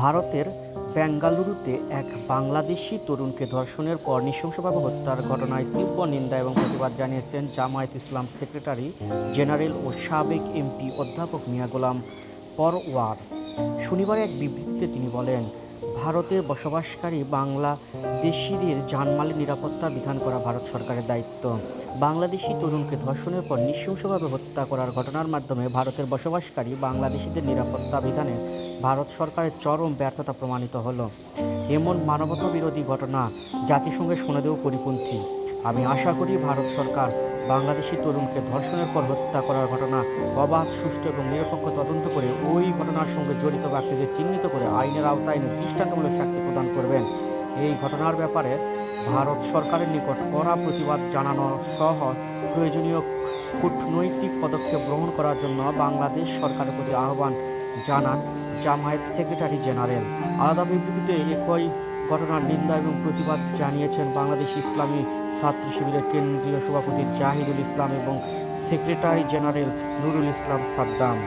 ভারতের বেঙ্গালুরুতে এক বাংলাদেশি তরুণকে ধর্ষণের পর নৃশংসভাবে হত্যার ঘটনায় তীব্র নিন্দা এবং প্রতিবাদ জানিয়েছেন জামায়াত ইসলাম সেক্রেটারি জেনারেল ও সাবেক এমপি অধ্যাপক মিয়া গোলাম পরওয়ার। শনিবার এক বিবৃতিতে তিনি বলেন, ভারতের বসবাসকারী বাংলাদেশিদের জানমালের নিরাপত্তা বিধান করা ভারত সরকারের দায়িত্ব। বাংলাদেশি তরুণকে ধর্ষণের পর নৃশংসভাবে হত্যা করার ঘটনার মাধ্যমে ভারতের বসবাসকারী বাংলাদেশিদের নিরাপত্তা বিধানে ভারত সরকারের চরম ব্যর্থতা প্রমাণিত হলো। এমন মানবতা বিরোধী ঘটনা জাতিসংঘের সনদেও পরিপন্থী। আমি আশা করি ভারত সরকার বাংলাদেশি তরুণকে ধর্ষণের পর হত্যা করার ঘটনা, অবাধ, সুষ্ঠু এবং নিরপেক্ষ তদন্ত করে ওই ঘটনার সঙ্গে জড়িত ব্যক্তিদের চিহ্নিত করে আইনের আওতায় দৃষ্টান্তমূলক শাস্তি প্রদান করবেন। এই ঘটনার ব্যাপারে ভারত সরকারের নিকট কড়া প্রতিবাদ জানানো সহ প্রয়োজনীয় কূটনৈতিক পদক্ষেপ গ্রহণ করার জন্য বাংলাদেশ সরকারের প্রতি আহ্বান জানান জামায়াত সেক্রেটারি জেনারেল। আলাদা বিবৃতিতে একই ঘটনার নিন্দা এবং প্রতিবাদ জানিয়েছেন বাংলাদেশ ইসলামী ছাত্র শিবিরের কেন্দ্রীয় সভাপতি জাহিদুল ইসলাম এবং সেক্রেটারি জেনারেল নুরুল ইসলাম সাদ্দাম।